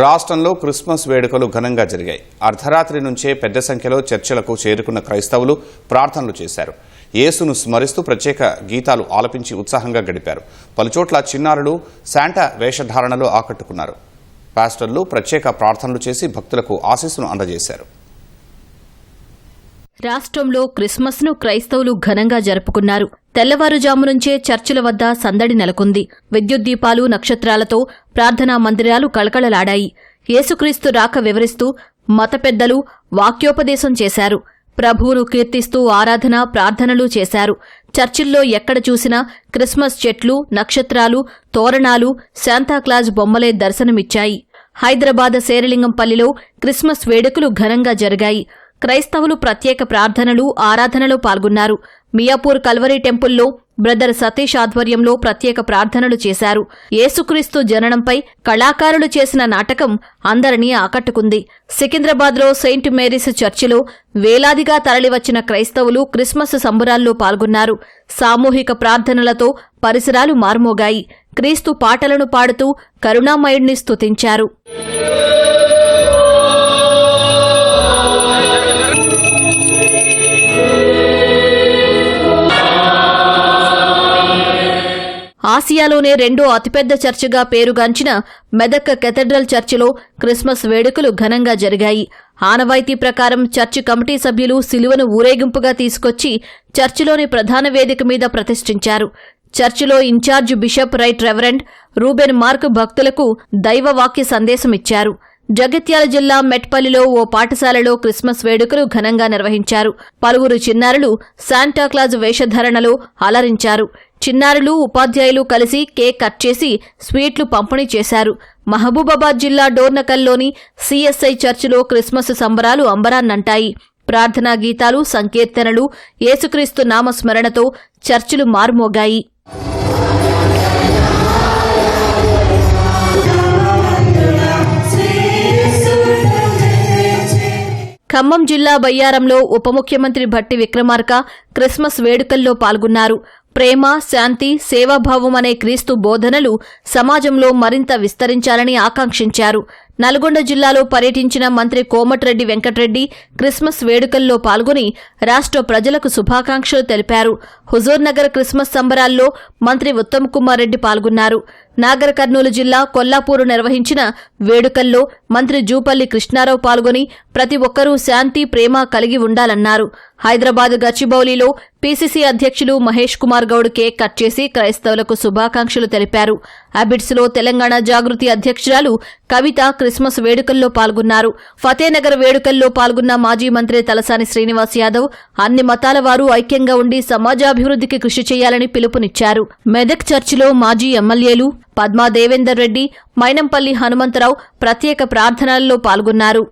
రాష్ట్రంలో క్రిస్మస్ వేడుకలు ఘనంగా జరిగాయి. అర్ధరాత్రి నుంచే పెద్ద సంఖ్యలో చర్చలకు చేరుకున్న క్రైస్తవులు ప్రార్థనలు చేశారు. యేసును స్మరిస్తూ ప్రత్యేక గీతాలు ఆలపించి ఉత్సాహంగా గడిపారు. పలుచోట్ల చిన్నారులు శాంటా వేషధారణలో ఆకట్టుకున్నారు. పాస్టర్లు ప్రత్యేక ప్రార్థనలు చేసి భక్తులకు ఆశీస్సును అందజేశారు. రాష్ట్రంలో క్రిస్మస్ను క్రైస్తవులు ఘనంగా జరుపుకున్నారు. తెల్లవారుజాము నుంచే చర్చిల వద్ద సందడి నెలకొంది. విద్యుత్ దీపాలు నక్షత్రాలతో ప్రార్థనా మందిరాలు కళకళలాడాయి. యేసుక్రీస్తు రాక వివరిస్తూ మత పెద్దలు వాక్యోపదేశం చేశారు. ప్రభువును కీర్తిస్తూ ఆరాధన ప్రార్థనలు చేశారు. చర్చిల్లో ఎక్కడ చూసినా క్రిస్మస్ చెట్లు నక్షత్రాలు తోరణాలు శాంతాక్లాజ్ బొమ్మలే దర్శనమిచ్చాయి. హైదరాబాద్ శేరలింగంపల్లిలో క్రిస్మస్ వేడుకలు ఘనంగా జరిగాయి. క్రైస్తవులు ప్రత్యేక ప్రార్థనలు ఆరాధనలో పాల్గొన్నారు. మియాపూర్ కల్వరీ టెంపుల్లో బ్రదర్ సతీష్ ఆధ్వర్యంలో ప్రత్యేక ప్రార్థనలు చేశారు. యేసుక్రీస్తు జననంపై కళాకారులు చేసిన నాటకం అందరినీ ఆకట్టుకుంది. సికింద్రాబాద్లో సెయింట్ మేరీస్ చర్చిలో వేలాదిగా తరలివచ్చిన క్రైస్తవులు క్రిస్మస్ సంబురాల్లో పాల్గొన్నారు. సామూహిక ప్రార్థనలతో పరిసరాలు మార్మోగాయి. క్రీస్తు పాటలను పాడుతూ కరుణామయుణ్ణి స్తుతించారు. ఆసియాలోనే రెండో అతిపెద్ద చర్చిగా పేరుగాంచిన మెదక్ కెథడ్రల్ చర్చిలో క్రిస్మస్ వేడుకలు ఘనంగా జరిగాయి. ఆనవాయితీ ప్రకారం చర్చి కమిటీ సభ్యులు సిలువను ఊరేగింపుగా తీసుకొచ్చి చర్చిలోని ప్రధాన వేదిక మీద ప్రతిష్ఠించారు. చర్చిలో incharge bishop right reverend Ruben Mark భక్తులకు దైవవాక్య సందేశమిచ్చారు. జగిత్యాల జిల్లా మెట్పల్లిలో ఓ పాఠశాలలో క్రిస్మస్ వేడుకలు ఘనంగా నిర్వహించారు. పలువురు చిన్నారులు శాంటాక్లాజ్ వేషధరణలో అలరించారు. చిన్నారులు ఉపాధ్యాయులు కలిసి కేక్ కట్ చేసి స్వీట్లు పంపిణీ చేశారు. మహబూబాబాద్ జిల్లా డోర్నకల్లోని సిఎస్ఐ చర్చిలో క్రిస్మస్ సంబరాలు అంబరాన్నంటాయి. ప్రార్థనా గీతాలు సంకీర్తనలు యేసుక్రీస్తు నామస్మరణతో చర్చిలు మార్మోగాయి. ఖమ్మం జిల్లా బయ్యారంలో ఉప ముఖ్యమంత్రి భట్టి విక్రమార్క క్రిస్మస్ వేడుకల్లో పాల్గొన్నారు. ప్రేమ శాంతి సేవాభావం అనే క్రీస్తు బోధనలు సమాజంలో మరింత విస్తరించాలని ఆకాంక్షించారు. నల్గొండ జిల్లాలో పర్యటించిన మంత్రి కోమటిరెడ్డి వెంకటరెడ్డి క్రిస్మస్ వేడుకల్లో పాల్గొని రాష్ట్ర ప్రజలకు శుభాకాంక్షలు తెలిపారు. హుజూర్నగర్ క్రిస్మస్ సంబరాల్లో మంత్రి ఉత్తమ్ కుమార్ రెడ్డి పాల్గొన్నారు. నాగర్ కర్నూలు జిల్లా కొల్లాపూరు నిర్వహించిన వేడుకల్లో మంత్రి జూపల్లి కృష్ణారావు పాల్గొని ప్రతి ఒక్కరూ శాంతి ప్రేమ కలిగి ఉండాలన్నారు. హైదరాబాద్ గచ్చిబౌలిలో పీసీసీ అధ్యక్షులు మహేష్ కుమార్ గౌడ్ కేక్ కట్ చేసి క్రైస్తవులకు శుభాకాంక్షలు తెలిపారు. అబిడ్స్లో తెలంగాణ జాగృతి అధ్యక్షురాలు కవిత క్రిస్మస్ వేడుకల్లో పాల్గొన్నారు. ఫతేనగర్ వేడుకల్లో పాల్గొన్న మాజీ మంత్రి తలసాని శ్రీనివాస్ యాదవ్ అన్ని మతాల వారు ఐక్యంగా ఉండి సమాజాభివృద్ధికి కృషి చేయాలని పిలుపునిచ్చారు. మెదక్ చర్చిలో మాజీ ఎమ్మెల్యేలు పద్మా దేవేందర్ రెడ్డి మైనంపల్లి హనుమంతరావు ప్రత్యేక ప్రార్థనల్లో పాల్గొన్నారు.